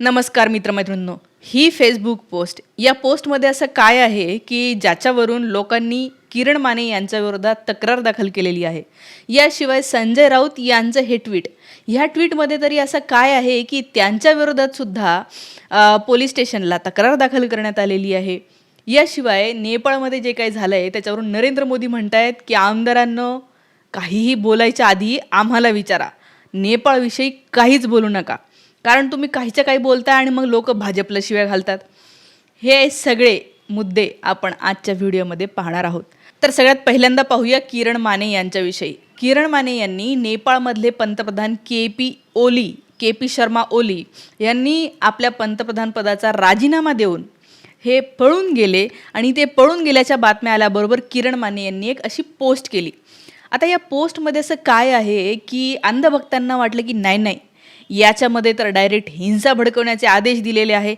नमस्कार मित्रमैत्रिणींनो ही Facebook post या पोस्टमध्ये असं काय आहे की ज्याच्यावरून लोकांनी किरण माने यांच्या विरोधात तक्रार दाखल केलेली आहे? याशिवाय संजय राऊत यांचं हे ट्विट ह्या ट्विटमध्ये तरी असं काय आहे की त्यांच्या विरोधात सुद्धा पोलीस स्टेशनला तक्रार दाखल करण्यात आलेली आहे? याशिवाय नेपाळमध्ये जे काही झालं आहे त्याच्यावरून नरेंद्र मोदी म्हणतायत की आमदारांनं काहीही बोलायच्या आधी आम्हाला विचारा. नेपाळविषयी काहीच बोलू नका. कारण तुम्ही काहीच्या काही बोलताय आणि मग लोक भाजपला शिव्या घालतात. हे सगळे मुद्दे आपण आजच्या व्हिडिओमध्ये पाहणार आहोत. तर सगळ्यात पहिल्यांदा पाहूया किरण माने यांच्याविषयी. किरण माने यांनी नेपाळमधले पंतप्रधान K P Oli K P Sharma Oli यांनी आपल्या पंतप्रधानपदाचा राजीनामा देऊन हे पळून गेले आणि ते पळून गेल्याच्या बातम्या आल्याबरोबर किरण माने यांनी एक अशी पोस्ट केली. आता या पोस्टमध्ये असं काय आहे की अंधभक्तांना वाटलं की नाही नाही याच्यामध्ये तर डायरेक्ट हिंसा भडकवण्याचे आदेश दिलेले आहे.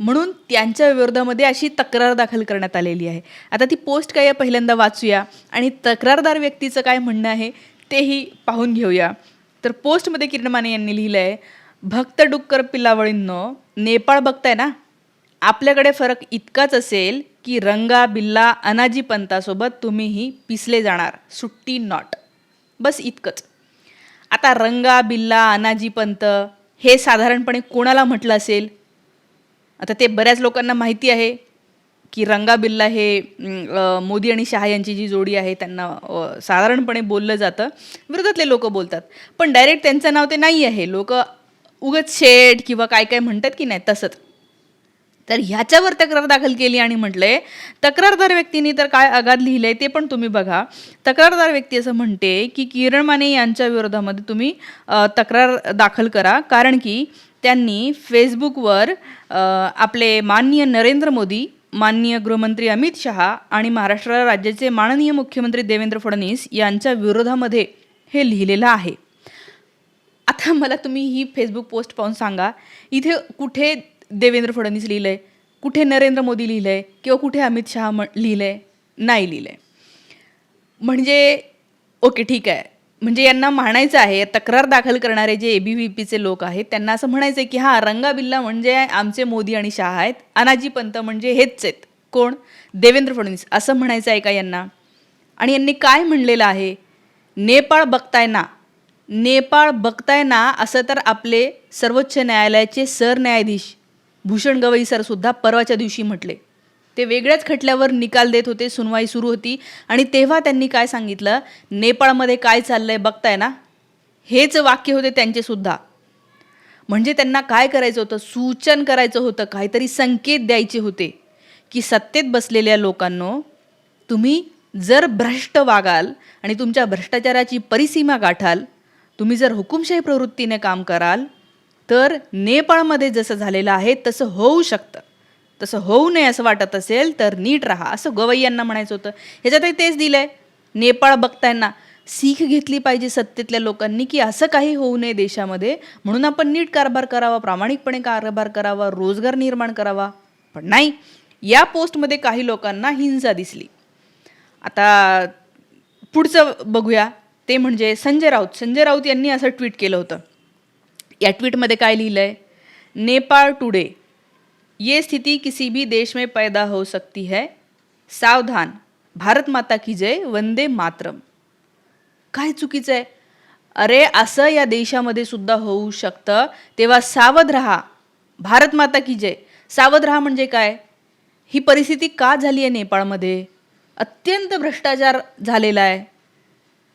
म्हणून त्यांच्या विरोधामध्ये अशी तक्रार दाखल करण्यात आलेली आहे. आता ती पोस्ट काय आहे पहिल्यांदा वाचूया. आणि तक्रारदार व्यक्तीचं काय म्हणणं आहे तेही पाहून घेऊया. तर पोस्टमध्ये किरण माने यांनी लिहिलं आहे भक्त डुक्कर पिल्लावळींनो नेपाळ बघताय ना? आपल्याकडे फरक इतकाच असेल की रंगा बिल्ला अनाजी पंतासोबत तुम्हीही पिसले जाणार. सुट्टी नॉट बस इतकंच. आता रंगा बिल्ला अनाजी पंत हे साधारणपणे कोणाला म्हटलं असेल? आता ते बऱ्याच लोकांना माहिती आहे की रंगा बिल्ला हे मोदी आणि शहा यांची जी जोडी आहे त्यांना साधारणपणे बोललं जातं. विरोधातले लोक बोलतात. पण डायरेक्ट त्यांचं नाव ते नाही आहे लोक उगत शेड किंवा काय काय म्हणतात की नाही तसंच. तर ह्याच्यावर तक्रार दाखल केली आणि म्हटलंय तक्रारदार व्यक्तीने तर काय आगाद लिहिलंय ते पण तुम्ही बघा. तक्रारदार व्यक्ती असं म्हणते की किरण माने यांच्या विरोधामध्ये तुम्ही तक्रार दाखल करा. कारण की त्यांनी फेसबुकवर आपले माननीय नरेंद्र मोदी माननीय गृहमंत्री अमित शहा आणि महाराष्ट्र राज्याचे माननीय मुख्यमंत्री देवेंद्र फडणवीस यांच्या विरोधामध्ये हे लिहिलेलं आहे. आता मला तुम्ही ही फेसबुक पोस्ट पाहून सांगा इथे कुठे देवेंद्र फडणवीस लिहिलंय कुठे नरेंद्र मोदी लिहिलंय किंवा कुठे अमित शहा म लिहिलंय नाही लिहिलंय. म्हणजे ओके ठीक आहे. म्हणजे यांना म्हणायचं आहे तक्रार दाखल करणारे जे ए बी व्ही पीचे लोक आहेत त्यांना असं म्हणायचं आहे की हां रंगाबिल्ला म्हणजे आमचे मोदी आणि शहा आहेत अनाजी पंत म्हणजे हेच आहेत. कोण? देवेंद्र फडणवीस. असं म्हणायचं आहे का यांना? आणि यांनी काय म्हणलेलं आहे? नेपाळ बघताय ना. नेपाळ बघताय ना असं तर आपले सर्वोच्च न्यायालयाचे सरन्यायाधीश भूषण गवई सर सुद्धा परवाच्या दिवशी म्हटले. ते वेगळ्याच खटल्यावर निकाल देत होते सुनवाई सुरू होती. आणि तेव्हा त्यांनी काय सांगितलं? नेपाळमध्ये काय चाललंय बघताय ना? हेच वाक्य होते त्यांचे सुद्धा. म्हणजे त्यांना काय करायचं होतं? सूचन करायचं होतं काहीतरी संकेत द्यायचे होते. की सत्तेत बसलेल्या लोकांनो तुम्ही जर भ्रष्ट वागाल आणि तुमच्या भ्रष्टाचाराची परिसीमा गाठाल तुम्ही जर हुकुमशाही प्रवृत्तीने काम कराल तर नेपाळमध्ये जसं झालेलं आहे तसं होऊ शकतं. तसं होऊ नये असं वाटत असेल तर नीट राहा असं गवई यांना म्हणायचं होतं. ह्याच्यातही तेच दिलं आहे नेपाळ बघताना सीख घेतली पाहिजे सत्तेतल्या लोकांनी की असं काही होऊ नये देशामध्ये. म्हणून आपण नीट कारभार करावा प्रामाणिकपणे कारभार करावा रोजगार निर्माण करावा. पण नाही या पोस्टमध्ये काही लोकांना हिंसा दिसली. आता पुढचं बघूया. ते म्हणजे संजय राऊत. संजय राऊत यांनी असं ट्विट केलं होतं. या ट्वीटमध्ये काय लिहिलं आहे नेपाळ टुडे ये स्थिति किसी भी देश में पैदा हो सकती है। सावधान। भारत माता की जय वंदे मातरम। काय चुकीचं आहे? अरे असं या देशामध्ये सुद्धा होऊ शकतं तेव्हा सावध राहा. भारत माता की जय. सावध राहा म्हणजे काय? ही परिस्थिती का झाली आहे नेपाळमध्ये? अत्यंत भ्रष्टाचार झालेला आहे.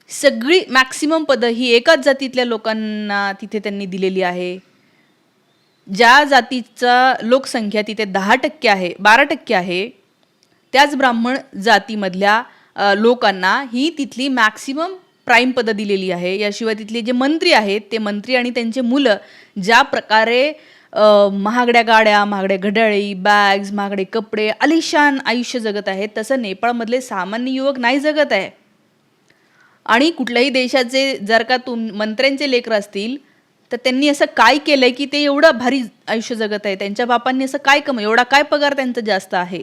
सगळी मॅक्सिमम पदं ही एकाच जातीतल्या लोकांना तिथे त्यांनी दिलेली आहे. ज्या जातीचा लोकसंख्या तिथे दहा टक्के आहे बारा टक्के आहे त्याच ब्राह्मण जातीमधल्या लोकांना ही तिथली मॅक्सिमम प्राईम पदं दिलेली आहे. याशिवाय तिथले जे मंत्री आहेत ते मंत्री आणि त्यांचे मुलं ज्या प्रकारे महागड्या गाड्या महागड्या घड्याळी बॅग्स महागडे कपडे अलिशान आयुष्य जगत आहेत तसं नेपाळमधले सामान्य युवक नाही जगत आहे. आणि कुठल्याही देशाचे जर का तुम मंत्र्यांचे लेकर असतील तर त्यांनी असं काय केलंय की ते एवढं भारी आयुष्य जगत आहे त्यांच्या बापांनी असं काय कम एवढा काय पगार त्यांचा जास्त आहे?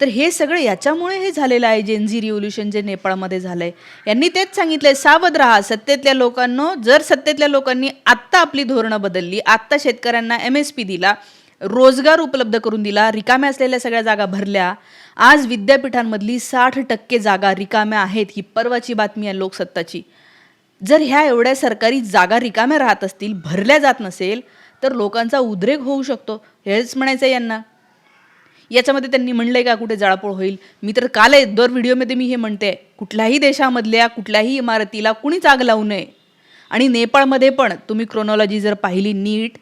तर हे सगळं याच्यामुळे हे झालेलं आहे जेनझी रिव्होल्युशन जे नेपाळमध्ये झालंय. यांनी तेच सांगितलंय सावध राहा सत्तेतल्या लोकांनो जर सत्तेतल्या लोकांनी आत्ता आपली धोरणं बदलली आत्ता शेतकऱ्यांना एम एस पी दिला रोजगार उपलब्ध करून दिला रिकाम्या असलेल्या सगळ्या जागा भरल्या. आज विद्यापीठांमधली साठ टक्के जागा रिकाम्या आहेत ही परवाची बातमी आहे लोकसत्ताची. जर ह्या एवढ्या सरकारी जागा रिकाम्या राहत असतील भरल्या जात नसेल तर लोकांचा उद्रेक होऊ शकतो हेच म्हणायचं आहे यांना. याच्यामध्ये त्यांनी म्हणलं आहे का कुठे जाळापोळ होईल? मी तर काल आहे दर व्हिडिओमध्ये मी हे म्हणते कुठल्याही देशामधल्या कुठल्याही इमारतीला कुणीच आग लावू नये. आणि नेपाळमध्ये पण तुम्ही क्रोनॉलॉजी जर पाहिली नीट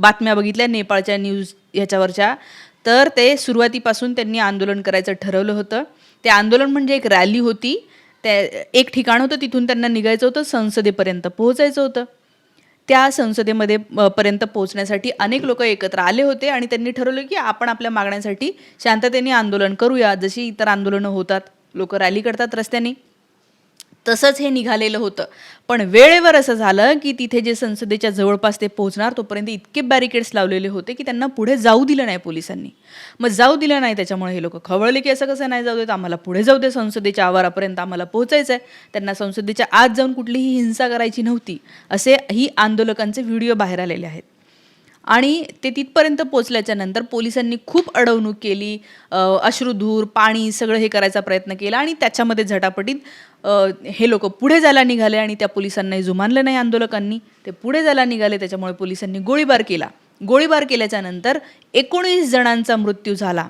बातम्या बघितल्या नेपाळच्या न्यूज ह्याच्यावरच्या तर ते सुरुवातीपासून त्यांनी आंदोलन करायचं ठरवलं होतं. ते आंदोलन म्हणजे एक रॅली होती. त्या एक ठिकाण होतं तिथून त्यांना निघायचं होतं संसदेपर्यंत पोहोचायचं होतं. त्या संसदेमध्ये पर्यंत पोहोचण्यासाठी अनेक लोक एकत्र आले होते आणि त्यांनी ठरवलं की आपण आपल्या मागण्यांसाठी शांततेने आंदोलन करूया. जशी इतर आंदोलनं होतात लोक रॅली करतात रस्त्याने. तसंच हे निघालेलं होतं. पण वेळेवर असं झालं की तिथे जे संसदेच्या जवळपास ते पोहोचणार तोपर्यंत इतके बॅरिकेड्स लावलेले होते की त्यांना पुढे जाऊ दिलं नाही पोलिसांनी. मग जाऊ दिलं नाही त्याच्यामुळे हे लोक खवळले की असं कसं नाही जाऊ देत? आम्हाला पुढे जाऊ दे संसदेच्या आवारापर्यंत आम्हाला पोहोचायचं आहे त्यांना संसदेच्या आत जाऊन कुठलीही हिंसा करायची नव्हती. असे ही आंदोलकांचे व्हिडिओ बाहेर आलेले आहेत. आणि ते तिथपर्यंत पोचल्याच्या नंतर पोलिसांनी खूप अडवणूक केली अश्रुधूर पाणी सगळं हे करायचा प्रयत्न केला आणि त्याच्यामध्ये झटापटीत हे लोक पुढे जायला निघाले आणि त्या पोलिसांनाही जुमानलं नाही आंदोलकांनी. ते पुढे जायला निघाले त्याच्यामुळे पोलिसांनी गोळीबार केला. गोळीबार केल्याच्यानंतर एकोणीस जणांचा मृत्यू झाला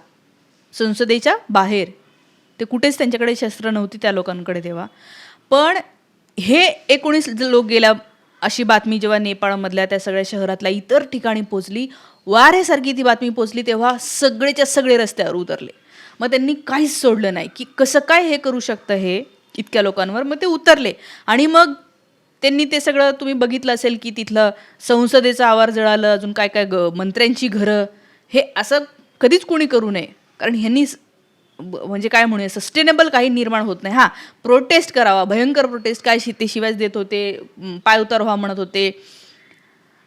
संसदेच्या बाहेर. ते कुठेच त्यांच्याकडे शस्त्र नव्हती त्या लोकांकडे तेव्हा. पण हे एकोणीस लोक गेल्या अशी बातमी जेव्हा नेपाळमधल्या त्या सगळ्या शहरातल्या इतर ठिकाणी पोचली वाऱ्यासारखी ती बातमी पोचली तेव्हा सगळेच्या सगळे रस्त्यावर उतरले. मग त्यांनी काहीच सोडलं नाही की कसं काय हे करू शकतं हे इतक्या लोकांवर. मग ते उतरले आणि मग त्यांनी ते सगळं तुम्ही बघितलं असेल की तिथलं संसदेचं आवार जळालं अजून काय काय ग मंत्र्यांची घरं हे असं कधीच कोणी करू नये. कारण ह्यांनी म्हणजे काय म्हणूया सस्टेनेबल काही निर्माण होत नाही. हां प्रोटेस्ट करावा भयंकर प्रोटेस्ट काय शि ते देत होते पाय उतार व्हा म्हणत होते.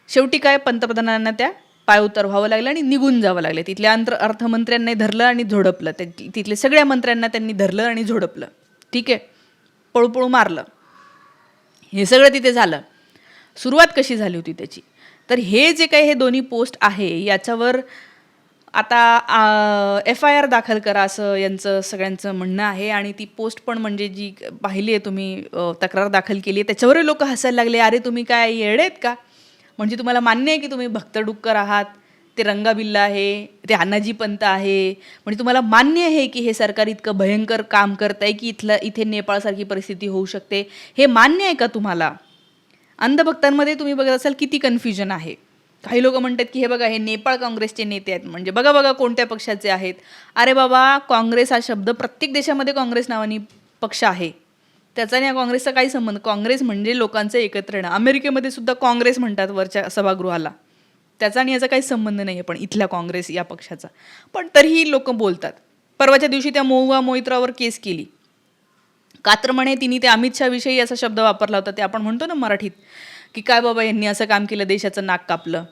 शेवटी काय पंतप्रधानांना त्या पाय उतार व्हावं लागलं आणि निघून जावं लागले. तिथल्या अंतर अर्थमंत्र्यांनी धरलं आणि झोडपलं. ते तिथल्या सगळ्या मंत्र्यांना त्यांनी धरलं आणि झोडपलं. ठीक आहे? पळूपळू मारलं. हे सगळं तिथे झालं. सुरुवात कशी झाली होती त्याची? तर हे जे काही हे दोन्ही पोस्ट आहे याच्यावर आता एफ आय आर दाखल करा असं यांचं सगळ्यांचं म्हणणं आहे आणि ती पोस्ट पण म्हणजे जी पाहिली आहे तुम्ही तक्रार दाखल केली आहे त्याच्यावरही लोक हसायला लागले अरे तुम्ही काय येडेत आहेत का? म्हणजे तुम्हाला मान्य आहे की तुम्ही भक्तडुक्कर आहात ते रंगाबिल्ला आहे ते अनाजी पंत आहे. म्हणजे तुम्हाला मान्य आहे की हे सरकार इतकं भयंकर काम करत आहे की इथलं इथे नेपाळसारखी परिस्थिती होऊ शकते. हे मान्य आहे का तुम्हाला? अंधभक्तांमध्ये तुम्ही बघत असाल किती कन्फ्युजन आहे. काही लोक म्हणतात की हे बघा हे नेपाळ काँग्रेसचे नेते आहेत. म्हणजे बघा बघा कोणत्या पक्षाचे आहेत. अरे बाबा काँग्रेस हा शब्द प्रत्येक देशामध्ये काँग्रेस नावानी पक्ष आहे. त्याचा आणि या काँग्रेसचा काही संबंध काँग्रेस म्हणजे लोकांचं एकत्र येणं. अमेरिकेमध्ये सुद्धा काँग्रेस म्हणतात वरच्या सभागृहाला. त्याचा आणि याचा काही संबंध नाही आहे पण इथल्या काँग्रेस या पक्षाचा. पण तरीही लोक बोलतात. परवाच्या दिवशी त्या मोहुआ मोहित्रावर केस केली. कात्रमणे म्हणे तिने ते अमित शहाविषयी असा शब्द वापरला होता ते आपण म्हणतो ना मराठीत. की काय बाबा यांनी असं काम केलं देशाचं नाक कापलं.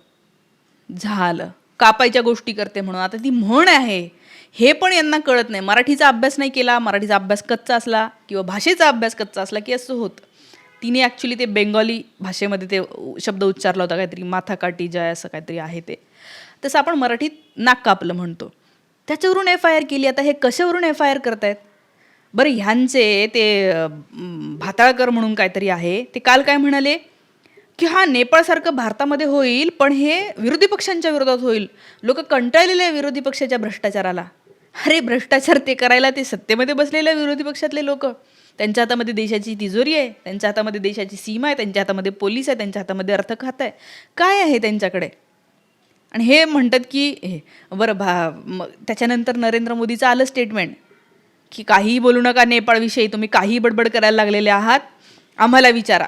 झालं. कापायच्या गोष्टी करते म्हणून. आता ती म्हण आहे. हे पण यांना कळत नाही. मराठीचा अभ्यास नाही केला मराठीचा अभ्यास कच्चा असला किंवा भाषेचा अभ्यास कच्चा असला की असं होतं. तिने ॲक्च्युली ते बेंगॉली भाषेमध्ये ते शब्द उच्चारला होता काहीतरी माथा काटी जय असं काहीतरी आहे ते. तसं आपण मराठीत नाक कापलं म्हणतो. त्याच्यावरून एफ आय आर केली. आता हे कशावरून एफ आय आर करतायत? बरं ह्यांचे ते भाताळकर म्हणून काहीतरी आहे. ते काल काय म्हणाले? की हा नेपाळसारखं भारतामध्ये होईल पण हे विरोधी पक्षांच्या विरोधात होईल. लोक कंटाळलेले आहे विरोधी पक्षाच्या भ्रष्टाचाराला. अरे भ्रष्टाचार ते करायला ते सत्तेमध्ये बसलेले विरोधी पक्षातले लोक. त्यांच्या हातामध्ये देशाची तिजोरी आहे त्यांच्या हातामध्ये देशाची सीमा आहे त्यांच्या हातामध्ये पोलीस आहे त्यांच्या हातामध्ये अर्थ खात आहे. काय आहे त्यांच्याकडे? आणि हे म्हणतात की हे बरं भा मग त्याच्यानंतर नरेंद्र मोदीचं आलं स्टेटमेंट की काहीही बोलू नका नेपाळविषयी तुम्ही काही बडबड करायला लागलेले आहात आम्हाला विचारा.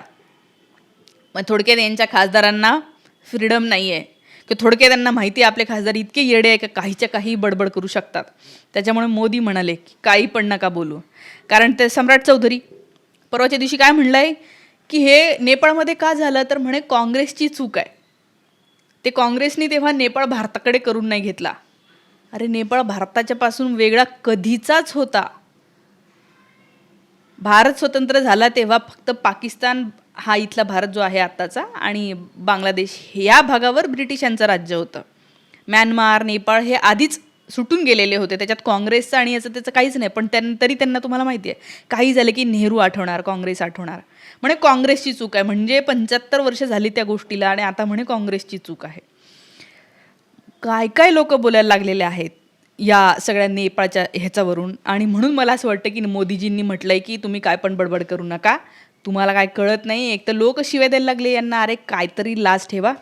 मग थोडक्यात यांच्या खासदारांना फ्रीडम नाही आहे की थोडक्यात त्यांना माहिती आहे आपले खासदार इतके येडे आहे का काहीच्या काही बडबड करू शकतात. त्याच्यामुळे मोदी म्हणाले की काही पण नका बोलू. कारण ते सम्राट चौधरी परवाच्या दिवशी काय म्हणलं आहे की हे नेपाळमध्ये का झालं? तर म्हणे काँग्रेसची चूक आहे. ते काँग्रेसनी तेव्हा नेपाळ भारताकडे करून नाही घेतला. अरे नेपाळ भारताच्या पासून वेगळा कधीचाच होता. भारत स्वतंत्र झाला तेव्हा फक्त पाकिस्तान हा इथला भारत जो आहे आत्ताचा आणि बांगलादेश या भागावर ब्रिटिशांचं राज्य होतं. म्यानमार नेपाळ हे आधीच सुटून गेलेले होते. त्याच्यात काँग्रेसचं आणि याचं त्याचं काहीच नाही. पण त्यां तरी त्यांना तुम्हाला माहिती आहे. काही झालं की नेहरू आठवणार काँग्रेस आठवणार. म्हणे काँग्रेसची चूक आहे. म्हणजे पंच्याहत्तर वर्ष झाली त्या गोष्टीला आणि आता म्हणे काँग्रेसची चूक आहे. काय काय लोक बोलायला लागलेले आहेत? या सगळ्या नेपाळच्या ह्याच्यावरून. आणि म्हणून मला असं वाटतं की मोदीजींनी म्हटलं आहे की तुम्ही काय पण बडबड करू नका. तुम्हाला काय कळत नाही एक तर लोक शिवाय द्यायला लागले यांना. अरे काहीतरी लाज ठेवा.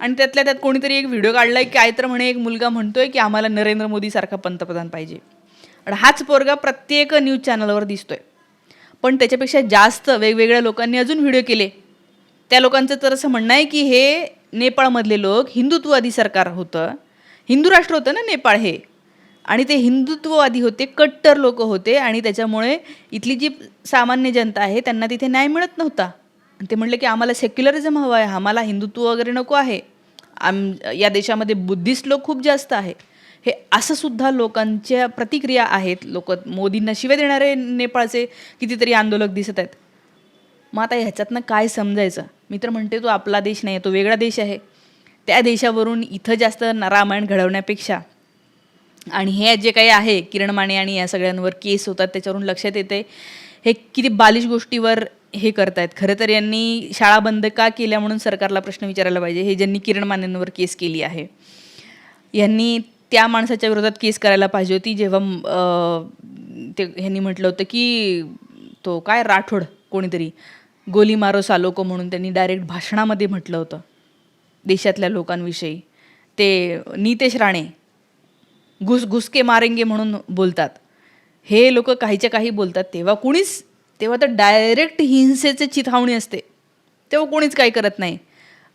आणि त्यातल्या त्यात कोणीतरी एक व्हिडिओ काढला आहे काय तर म्हणे एक मुलगा म्हणतोय की आम्हाला नरेंद्र मोदीसारखा पंतप्रधान पाहिजे. आणि हाच पोरगा प्रत्येक न्यूज चॅनलवर दिसतोय. पण त्याच्यापेक्षा जास्त वेगवेगळ्या लोकांनी अजून व्हिडिओ केले. त्या लोकांचं तर असं म्हणणं आहे की हे नेपाळमधले लोक हिंदुत्ववादी सरकार होतं. हिंदू राष्ट्र होतं ना नेपाळ हे. आणि ते हिंदुत्ववादी होते कट्टर लोक होते आणि त्याच्यामुळे इथली जी सामान्य जनता आहे त्यांना तिथे न्याय मिळत नव्हता. आणि ते म्हणले की आम्हाला सेक्युलरिझम हवं आहे आम्हाला हिंदुत्व वगैरे नको आहे. आम या देशामध्ये बुद्धिस्ट लोक खूप जास्त आहे. हे असं सुद्धा लोकांच्या प्रतिक्रिया आहेत. लोक मोदींना शिवे देणारे नेपाळचे कितीतरी आंदोलक दिसत आहेत. मग आता ह्याच्यातनं काय समजायचं? मी तर म्हणते तो आपला देश नाही तो वेगळा देश आहे. त्या देशावरून इथं जास्त रामायण घडवण्यापेक्षा आणि हे जे काही आहे किरण माने आणि या सगळ्यांवर केस होतात त्याच्यावरून लक्षात येते. हे किती बालिश गोष्टीवर हे करतायत. खरं तर यांनी शाळा बंद का केल्या म्हणून सरकारला प्रश्न विचारायला पाहिजे हे ज्यांनी किरण मानेंवर केस केली आहे. यांनी त्या माणसाच्या विरोधात केस करायला पाहिजे होती जेव्हा ते ह्यांनी म्हटलं होतं की तो काय राठोड कोणीतरी गोली मारो सालोको म्हणून त्यांनी डायरेक्ट भाषणामध्ये म्हटलं होतं देशातल्या लोकांविषयी. ते नितेश राणे घुस घुसके मारेंगे म्हणून बोलतात. हे लोक काहीच्या काही बोलतात तेव्हा कुणीच तेव्हा तर डायरेक्ट हिंसेचे चिथावणी असते. तेव्हा कोणीच काही करत नाही.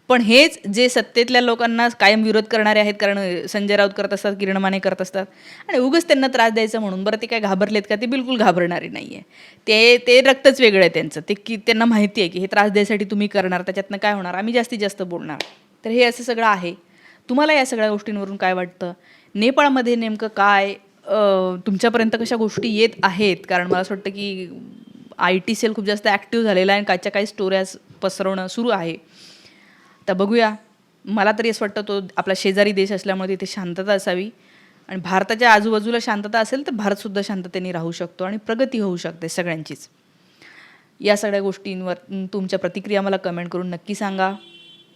पण हेच जे सत्तेतल्या लोकांना कायम विरोध करणारे आहेत कारण संजय राऊत करत असतात किरण माने करत असतात आणि उगच त्यांना त्रास द्यायचा म्हणून बरं ते काय घाबरलेत का ते बिलकुल घाबरणारे नाही आहे ते ते रक्तच वेगळं आहे त्यांचं. ते की त्यांना माहिती आहे की हे त्रास द्यायसाठी तुम्ही करणार त्याच्यातनं काय होणार? आम्ही जास्तीत जास्त बोलणार. तर हे असं सगळं आहे. तुम्हाला या सगळ्या गोष्टींवरून काय वाटतं? नेपाळमध्ये नेमकं काय तुमच्यापर्यंत कशा गोष्टी येत आहेत? कारण मला असं वाटतं की आय टी सेल खूप जास्त ॲक्टिव्ह झालेला आहे आणि कायच्या काही स्टोऱ्याज पसरवणं सुरू आहे. तर बघूया. मला तरी असं वाटतं तो आपला शेजारी देश असल्यामुळे तिथे शांतता असावी. आणि भारताच्या आजूबाजूला शांतता असेल तर भारतसुद्धा शांततेने राहू शकतो आणि प्रगती होऊ शकते सगळ्यांचीच. या सगळ्या गोष्टींवर तुमच्या प्रतिक्रिया मला कमेंट करून नक्की सांगा.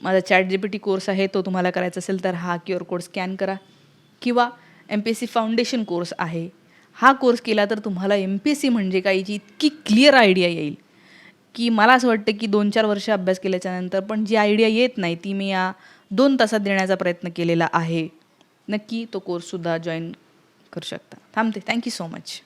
माझा chat G P T course आहे तो तुम्हाला करायचा असेल तर हा क्यू आर कोड स्कॅन करा. किंवा M P S C foundation course आहे. हा कोर्स केला तर तुम्हाला एम पी एस सी म्हणजे काहीची इतकी क्लिअर आयडिया येईल. की मला असं वाटतं की दोन चार वर्ष अभ्यास केल्याच्यानंतर पण जी आयडिया येत नाही ती मी या दोन तासात देण्याचा प्रयत्न केलेला आहे. नक्की तो कोर्ससुद्धा जॉईन करू शकता. थांबते. Thank you so much